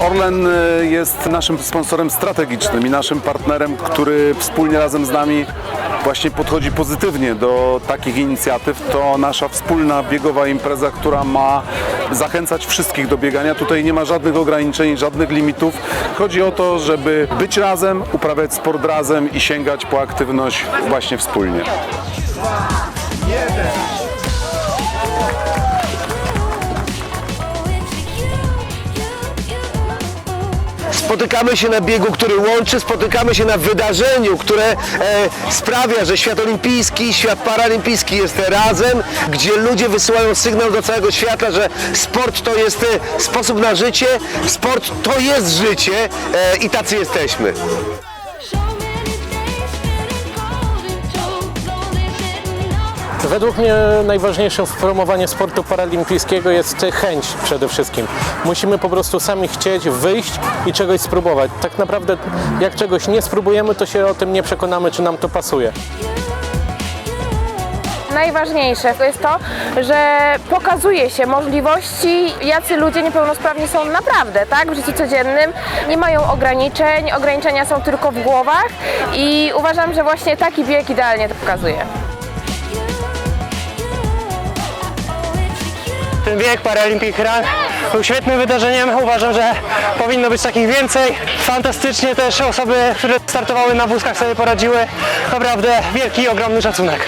Orlen y, jest naszym sponsorem strategicznym i naszym partnerem, który wspólnie razem z nami właśnie podchodzi pozytywnie do takich inicjatyw. To nasza wspólna biegowa impreza, która ma zachęcać wszystkich do biegania. Tutaj nie ma żadnych ograniczeń, żadnych limitów. Chodzi o to, żeby być razem, uprawiać sport razem i sięgać po aktywność właśnie wspólnie. Spotykamy się na biegu, który łączy, spotykamy się na wydarzeniu, które e, sprawia, że świat olimpijski, świat paralimpijski jest razem, gdzie ludzie wysyłają sygnał do całego świata, że sport to jest e, sposób na życie, sport to jest życie e, i tacy jesteśmy. Według mnie najważniejszym w promowaniu sportu paralimpijskiego jest chęć przede wszystkim. Musimy po prostu sami chcieć wyjść i czegoś spróbować. Tak naprawdę jak czegoś nie spróbujemy, to się o tym nie przekonamy, czy nam to pasuje. Najważniejsze to jest to, że pokazuje się możliwości, jacy ludzie niepełnosprawni są naprawdę, tak, w życiu codziennym. Nie mają ograniczeń, ograniczenia są tylko w głowach i uważam, że właśnie taki bieg idealnie to pokazuje. Ten bieg Paralympic Run był świetnym wydarzeniem. Uważam, że powinno być takich więcej. Fantastycznie też osoby, które startowały na wózkach sobie poradziły. Naprawdę wielki, ogromny szacunek.